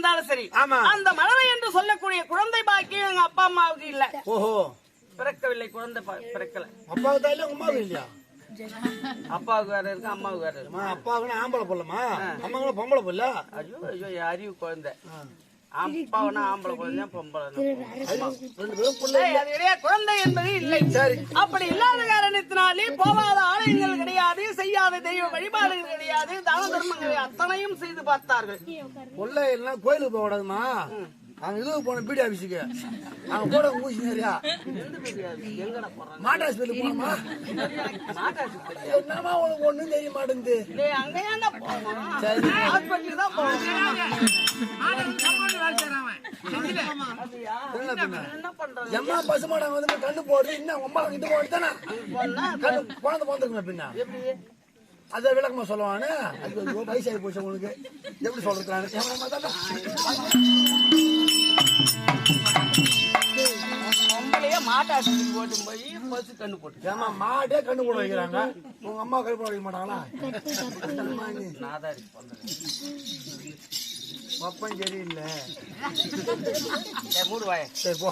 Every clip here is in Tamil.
இருந்தாலும் சரி. அந்த மழலை என்று சொல்லக்கூடிய குழந்தை பாக்கியம் எங்க அப்பா அம்மாவுக்கு இல்ல. ஓஹோ. பிறக்கவில்லை குழந்தை பிறக்கல. அப்பாவுக்கு தான் இல்ல அம்மாவுக்கு இல்லையா? அப்பாவுக்கு வேற இருக்கு அம்மாவுக்கு வேற இருக்கு. அப்பாவுக்கு ஆம்பளை பொல்லமா அம்மாவுக்கு பொம்பளை பொல்ல ஐயோ ஐயோ அறிவு குழந்தை அப்பாவுனா ஆம்பளை குழந்தை பொம்பளை. குழந்தை என்பது இல்லை. சரி. அப்படி இல்லாத காரணத்தினாலே போகாத ஆலயங்கள் கிடையாது செய்யாத தெய்வ வழிபாடுகள் கிடையாது தான தர்மங்களை அத்தனையும் செய்து பார்த்தார்கள். புள்ள எல்லாம் கோயிலுக்கு போக கூடாதுமா? அவங்க இதுக்கு போன பிடி ஆபீஸுக்கு. அவங்க கூட ஊசி நிறையா. மாட்டு ஆஸ்பத்திரி போனோமா. என்னமா உனக்கு ஒண்ணும் தெரிய மாட்டேங்குது? எம்மா பசுமாடம் வந்து கண்ணு போடுது. இன்னும் இது போட்டு தானே? போனா, கண்ணு குழந்தை பிறந்திருக்குமே பின்ன. எப்படி? அதை விளக்கமா சொல்லுவானு? வயசாகி போச்சு உங்களுக்கு. எப்படி சொல்றது நானு? மாட்டாஸ்பத்திரிக்கு ஓட்டும் போய் பசு கண்ணு போட்டு ஏம்மா மாடே கண்ணு போட வைக்கிறாங்க உங்க அம்மா கண்ணு போட வைக்க மாட்டாங்களா என்னம்மா நீ? நாதாரி பண்றது. அப்பன் சரியில்லை டேய், மூடு வாயை. சரி போ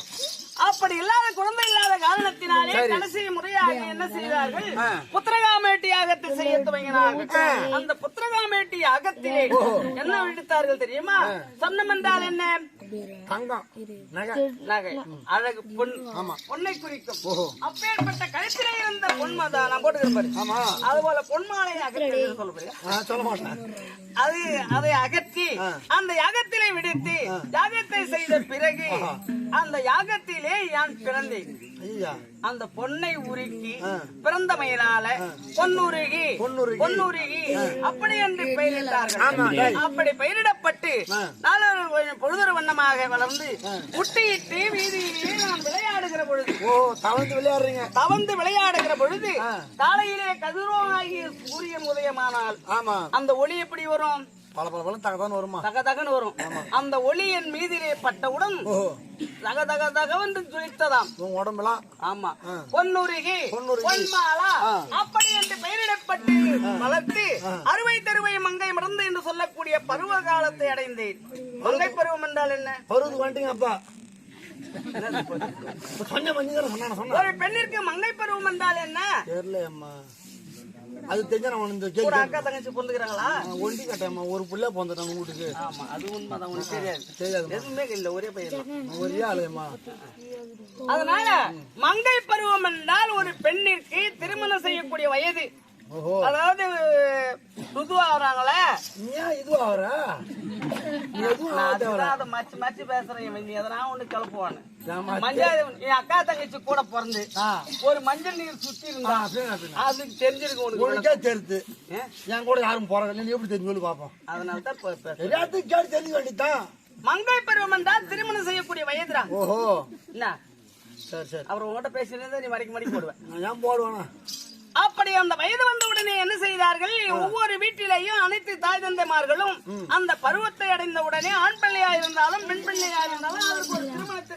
அப்படி இல்லாத குழந்தை இல்லாத காரணத்தினாலே. கடைசி முறையாக என்ன செய்தார்கள். புத்திரகாமேட்டி யாகத்தை செய்ய துவங்கினார்கள் அந்த புத்திரகாமேட்டி யாகத்திலே என்ன விடுத்தார்கள் தெரியுமா சொன்னம் என்றால் என்ன தங்கம் நகை நகை. அழகு பொன். பொன்னை குறிக்கும். அப்பேற்பட்ட கழுத்திலே இருந்த பொன்மாதா நான் போட்டுக்கிறேன் பாரு. ஆமா. அது போல பொன்மாலை அகற்றி சொல்ல மாட்டேன். அது அதை அகற்றி அந்த யாகத்திலே விடுத்து யாகத்தை செய்த பிறகு அந்த யாகத்திலே நான் பிறந்தேன். ஐயா. அந்த பொன்னை உருக்கி பிறந்தமையினால பொன்னுருகி பொன்னுருகி. பொன்னுருகி. அப்படி என்று பெயரிட்டார்கள். அப்படி பெயரிடப்பட்டு கொஞ்சம் பொழுதொரு வண்ணமாக வளர்ந்து முட்டியிட்டு வீதியிலே நான் விளையாடுகிற பொழுது ஓ தவழ்ந்து விளையாடுறீங்க. தவந்து விளையாடுகிற பொழுது ஆ. காலையிலே கதிரோனாகிய சூரியன் உதயமானால் ஆமா. அந்த ஒளி எப்படி வரும்? பல பல பல தகதான் வருமா? தக தகன்னு வரும். அந்த ஒளி என் மீதிலே பட்டவுடன் தக தக தகவென்று ஜொலித்ததாம். உன் உடம்பெல்லாம்? ஆமா. பொன்னுருகி பொன்னுருகி. பொன்மாலா ஆ. அப்படி என்று பெயரிடப்பட்டு வளர்த்து அறுவை தருவை மங்கை மறந்து என்று சொல்லக்கூடிய பருவ காலத்தை அடைந்தேன். மங்கை பருவம் என்றால் என்ன? பருவத்துக்கு வந்துட்டீங்க அப்பா. ஒரு பெண்ணிற்கு மங்கை பருவம் என்றால் என்ன? தெரியல அம்மா அது தெரிஞ்சா நான் இந்த கேள்வி ஒரு அக்கா தங்கச்சி பொந்துக்கிறாங்களா ஒண்டி கட்டேம்மா. ஒரு புள்ள போந்துட்டேன் வீட்டுக்கு. ஆமா அது உண்மைதான் உனக்கு தெரியாது. தெரியாது எதுவுமே இல்ல ஒரே பையன். ஒரே ஆளுமா அதனால மங்கை பருவம் என்றால் ஒரு பெண்ணிற்கு திருமணம் செய்யக்கூடிய வயது. ஓஹோ. அதாவது அதை மச்சு மச்சு பேசுறேன் நீ எதனா ஒண்ணு கிளப்புவானு. மஞ்சள் என் அக்கா தங்கச்சி கூட பிறந்து ஒரு மஞ்சள் நீர் சுத்தி இருந்தா. அதுக்கு தெரிஞ்சிருக்கு உனக்கு? என் கூட யாரும் போறாங்க நீ எப்படி தெரிஞ்சு பாப்போம். அதனால தான். எல்லாத்துக்கும் கேட்டு தெரிஞ்சு வேண்டியதான் மங்கை பருவம் என்றால் திருமணம் செய்யக்கூடிய வயதுடா. ஓஹோ. என்ன? சரி சரி. அவர் உங்ககிட்ட பேசினே நீ மறைக்க மறைக்க போடுவேன் நான் ஏன் போடுவேனா? அப்படி அந்த வயது வந்த உடனே என்ன செய்தார்கள்? ஒவ்வொரு வீட்டிலேயும் அனைத்து தாய் தந்தைமார்களும் அந்த பருவத்தை அடைந்த உடனே ஆண் பிள்ளையா இருந்தாலும் பெண் பிள்ளையா இருந்தாலும் அதற்கு ஒரு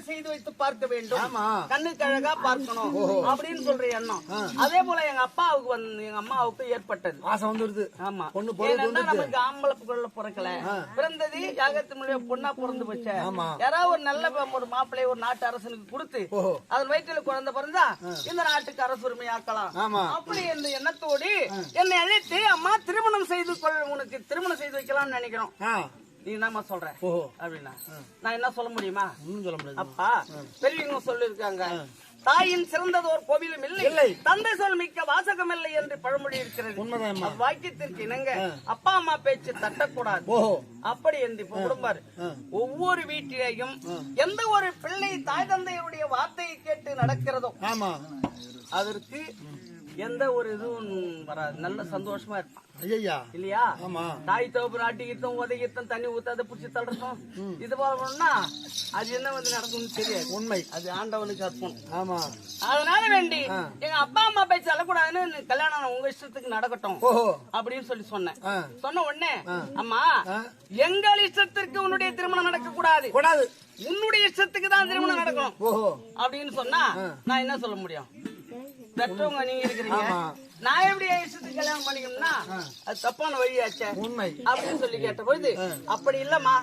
செய்து வைத்து பார்க்க வேண்டும். கண்ணுக்கு அழகா பார்க்கணும் அப்படின்னு சொல்ற எண்ணம். அதே போல எங்க அப்பாவுக்கு வந்து எங்க அம்மாவுக்கு ஏற்பட்டது. ஆசை வந்துடுது ஆமா. பொண்ணு ஏன்னா நமக்கு ஆம்பளை பிறக்கல. பிறந்தது யாகத்து மூலியம் பொண்ணா பிறந்து போச்சு. யாராவது ஒரு நல்ல ஒரு மாப்பிள்ளை ஒரு நாட்டு அரசனுக்கு கொடுத்து அதன் வயிற்றில் குழந்தை பிறந்தா இந்த நாட்டுக்கு அரசுரிமை ஆக்கலாம் ஆமா. அப்படி என்ற எண்ணத்தோடு என்னை அழைத்து அம்மா திருமணம் செய்து கொள் உனக்கு திருமணம் செய்து வைக்கலாம்னு நினைக்கிறோம். நீ என்னம்மா சொல்ற அப்படின்னா. நான் என்ன சொல்ல முடியுமா? சொல்ல முடியாது. அப்பா பெரியவங்க சொல்லிருக்காங்க தாயின் சிறந்ததோர் கோவிலும் இல்லை. இல்லை. தந்தை சொல் மிக்க வாசகம் இல்லை என்று பழமொழி இருக்கிறது. வாக்கியத்திற்கு இணங்க அப்பா அம்மா பேச்சு தட்டக்கூடாது. அப்படி என்று குடும்பாரு ஒவ்வொரு வீட்டிலேயும் எந்த ஒரு பிள்ளை தாய் தந்தையுடைய வார்த்தையை கேட்டு நடக்கிறதோ ஆமா. அதற்கு எந்த ஒரு இதுவும் வராது. நல்ல சந்தோஷமா இருப்பான். ஐயா இல்லையா? ஆமா. தாய் தோப்பு நாட்டி யுத்தம் உதவி யுத்தம் தண்ணி ஊத்தாத புடிச்சு தள்ளுறதும் இது போலன்னா அது என்ன வந்து நடக்கும்னு தெரியாது. உண்மை. அது ஆண்டவனுக்கு அர்ப்பணம். ஆமா. அதனால வேண்டி எங்க அப்பா அம்மா பேச்சு சொல்லக்கூடாதுன்னு கல்யாணம் உங்க இஷ்டத்துக்கு நடக்கட்டும் அப்படின்னு சொல்லி சொன்னேன். சொன்ன உடனே அம்மா. எங்கள் இஷ்டத்திற்கு உன்னுடைய திருமணம் நடக்க கூடாது. கூடாது உன்னுடைய இஷ்டத்துக்கு தான் திருமணம் நடக்கணும். அப்படின்னு சொன்னா நான் என்ன சொல்ல முடியும்? பெற்றவங்க நீங்க இருக்கிறீங்க. நான் எப்படி இஷ்டத்துக்கு கல்யாணம் பண்ணிக்கணும்னா அது தப்பான வழியாச்சே. உண்மை. அப்படின்னு சொல்லி கேட்ட பொழுது அப்படி இல்லம்மா.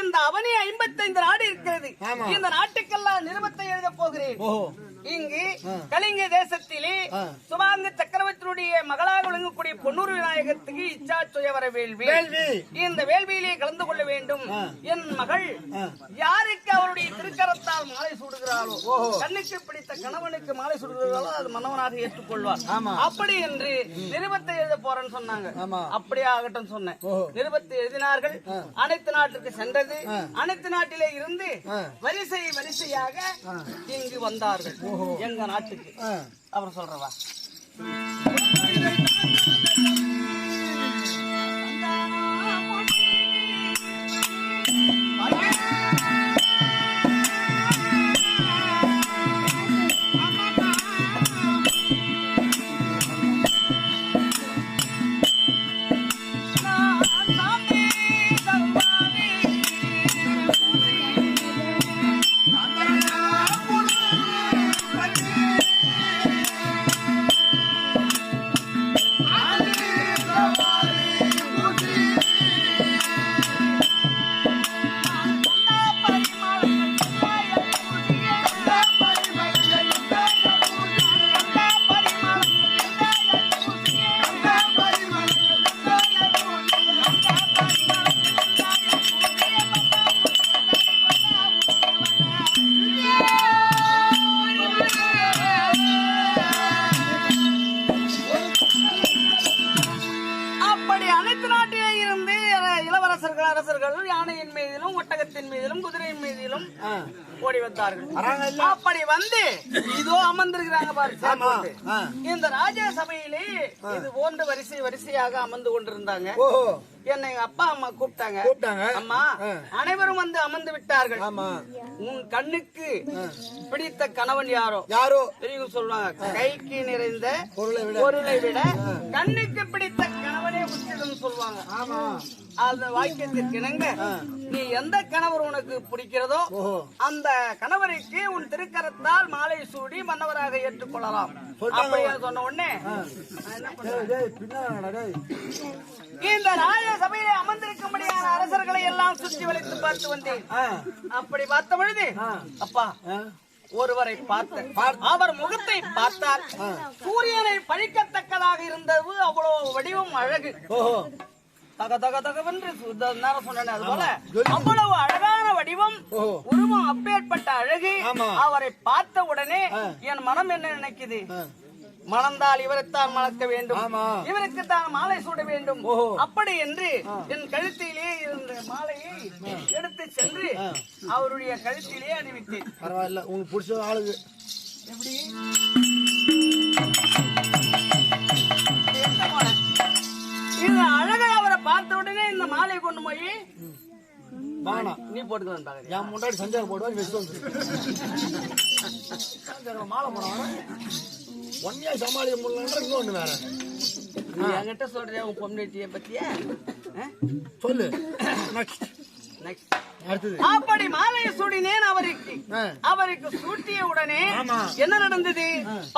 இந்த அவனி ஐம்பத்தைந்து நாடு இருக்கிறது. இந்த நாட்டுக்கெல்லாம் நிருபத்தை எழுத போகிறேன். இங்கு கலிங்க தேசத்திலே. சுபாங்க சக்கரவர்த்தியுடைய மகளாக விளங்கக்கூடிய பொன்னூர் விநாயகத்துக்கு இச்சா சுயவர வேள்வி. இந்த வேள்வியிலே கலந்து கொள்ள வேண்டும். என் மகள் யாருக்கு அவருடைய திருக்கரத்தால் மாலை சூடுகிறாளோ கண்ணுக்கு பிடித்த கணவனுக்கு மாலை சூடுகிறாளோ அது மன்னவனாக ஏற்றுக்கொள்வார். அப்படி என்று நிருபத்தை எழுத போறேன்னு சொன்னாங்க. அப்படியே ஆகட்டும் சொன்னேன். நிருபத்தை எழுதினார்கள். அனைத்து நாட்டுக்கு சென்றது. அனைத்து நாட்டிலே இருந்து. வரிசை வரிசையாக இங்கு வந்தார்கள். எங்க நாட்டுக்கு. அப்புறம் சொல்றவா அரசர்கள் யானையின் மீதிலும் ஒட்டகத்தின் மீதிலும் குதிரையின் மீதிலும் ஓடி வந்தார்கள்? அப்படி வந்து இதோ அமர்ந்திருக்கிறாங்க பாரு. இந்த ராஜா சபையிலே இது போன்று வரிசை வரிசையாக அமர்ந்து கொண்டிருந்தாங்க. என்னை எங்க அப்பா அம்மா கூப்பிட்டாங்க. கூப்பிட்டாங்க. அம்மா. அனைவரும் வந்து அமர்ந்து விட்டார்கள். ஆமா. உன் கண்ணுக்கு பிடித்த கணவன் யாரோ? யாரோ? பெரியவங்க சொல்றாங்க கைக்கு நிறைந்த பொருளை விட. பொருளை விட கண்ணுக்கு பிடித்த கணவனே உச்சிதம் சொல்லுவாங்க. ஆமா. அந்த வாக்கியத்திற்கு இணங்க நீ எந்த கணவர் உனக்கு பிடிக்கிறதோ அந்த கணவருக்கு உன் திருக்கரத்தால் மாலை சூடி மன்னவராக ஏற்றுக்கொள்ளலாம். அப்படியே சொன்ன உடனே. இந்த ராஜ சபையிலே அமர்ந்திருக்கும்படியான அரசர்களை எல்லாம் சுற்றி வளைத்து பார்த்து வந்தேன். அப்படி பார்த்த பொழுது அப்பா. ஒருவரை பார்த்தேன். அவர் முகத்தை பார்த்தால் சூரியனை பழிக்கத்தக்கதாக இருந்தது. அவ்வளவு வடிவம் அழகு. தக தக தகவென்று சுத்த நேரம் சொன்னேன் அது போல. அவ்வளவு அழகான வடிவம். உருவம் அப்பேற்பட்ட அழகு. அவரை பார்த்த உடனே என் மனம் என்ன நினைக்குது? மணந்தால் இவரைத்தான் மணக்க வேண்டும். இவருக்கு தான் மாலை சூட வேண்டும். அப்படி என்று என் கழுத்திலே இருந்த மாலையை எடுத்து சென்று அவருடைய கழுத்திலே அணிவித்தேன். பரவாயில்ல உங்களுக்கு பிடிச்ச ஆளுக்கு எப்படி? மாலை? அழகா அவரை பார்த்த உடனே இந்த மாலையை கொண்டு போய் வேணாம் நீ போட்டுக்கலாம் பாக்குறியா? என் முன்னாடி சஞ்சாரம் போடுவாங்க வெஸ்ட் வந்து சஞ்சாரம் மாலை போடுவாங்க ஒன்னியா சமாளிக்க முடியலன்ற இன்னொன்னு வேற. என்கிட்ட சொல்றியா உன் பொம்னேட்டிய பத்தியா? சொல்லு. நெக்ஸ்ட் அப்படி மாலையை சூடினேன் அவருக்கு. அவருக்கு சூட்டிய உடனே. என்ன நடந்தது?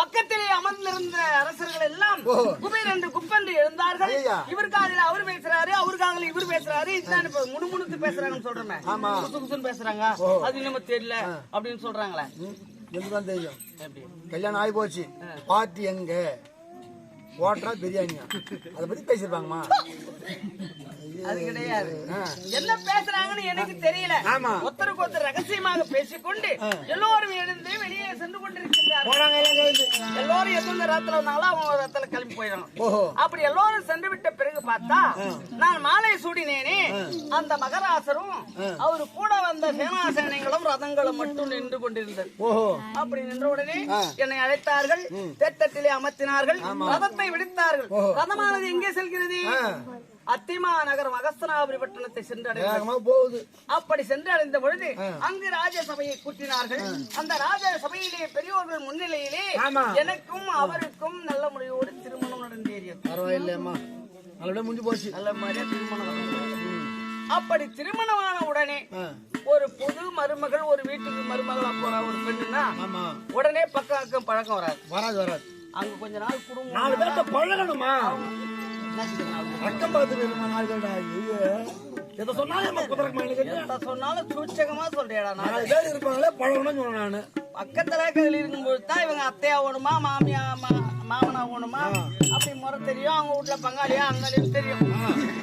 பக்கத்திலே அமர்ந்திருந்த அரசர்கள் எல்லாம். குபேர் என்று குப்பென்று எழுந்தார்கள். இவர் காலில் அவர் பேசுறாரு அவர் காலில் இவர் பேசுறாரு. இதுதான் இப்ப முணுமுணுத்து பேசுறாங்கன்னு சொல்றேன் பேசுறாங்க. அது இன்னும் தெரியல அப்படின்னு சொல்றாங்களே. எனக்கு தான் தெரியும். எப்படி கல்யாணம் ஆகி போச்சு பார்ட்டி எங்க? ஓட்டரா பிரியாணியா? அதை பத்தி பேசிருப்பாங்கம்மா அது கிடையாது. என்ன பேசுறாங்கன்னு எனக்கு தெரியல. ஆமா. ஒருத்தருக்கு ஒருத்தர் ரகசியமாக பேசிக்கொண்டு எல்லோரும் எழுந்து வெளியே சென்று கழிந்து எல்லோரும் எந்தெந்த ரத்துல வந்தாலும் அவங்க ரத்துல கிளம்பி போயிடணும். அப்படி எல்லோரும் சென்று விட்ட பார்த்தா நான் மாலை சூடினேனே. அந்த மகராசரும் அவரு கூட வந்த சேனாசேனைகளும் ரதங்களும் மட்டும் நின்று கொண்டிருந்தது. அப்படி நின்ற உடனே என்னை அழைத்தார்கள். தேட்டத்திலே அமர்த்தினார்கள். ரதத்தை விடுத்தார்கள். ரதமானது எங்கே செல்கிறது? அத்திமா நகரம் அகஸ்தனாபுரி பட்டணத்தை சென்றடைந்தது. வேகமா போகுது. அப்படி சென்று அடைந்த பொழுது அங்கு ராஜசபையை கூட்டினார்கள். அந்த ராஜ சபையிலே பெரியோர்கள் முன்னிலையிலே. எனக்கும் அவருக்கும் நல்ல முறையோடு திருமணம் நடந்தேறியது. பரவாயில்லையம்மா. நல்லபடியா முடிஞ்சு போச்சு. நல்ல மாதிரியா திருமணம். அப்படி திருமணமான உடனே ஆ. ஒரு புது மருமகள் ஒரு வீட்டுக்கு மருமகளா போறா ஒரு பெண்ணுன்னா ஆமா. உடனே பக்கம் அக்கம் பழக்கம் வராது. வராது வராது. அங்க கொஞ்ச நாள் குடும்பம் நாலு பேர்த்த பழகணுமா? அக்கம் பார்த்து வேணுமா நாலு பேர்டா ஐயோ. எதை சொன்னாலும் என்ன சொன்னாலும் சூச்சகமா சொல்றியாடா நான். நாலு பேர் இருப்பாங்களே பழகணும்னு சொன்னேன். நானு பக்கத்துல இருக்கிறதுல இருக்கும்போது தான் இவங்க அத்தையா ஓணுமா மாமியா மா- மாமனா ஓணுமா அப்படி முறை தெரியும். அவங்க வீட்டுல பங்காளியா அங்காளியும் தெரியும்.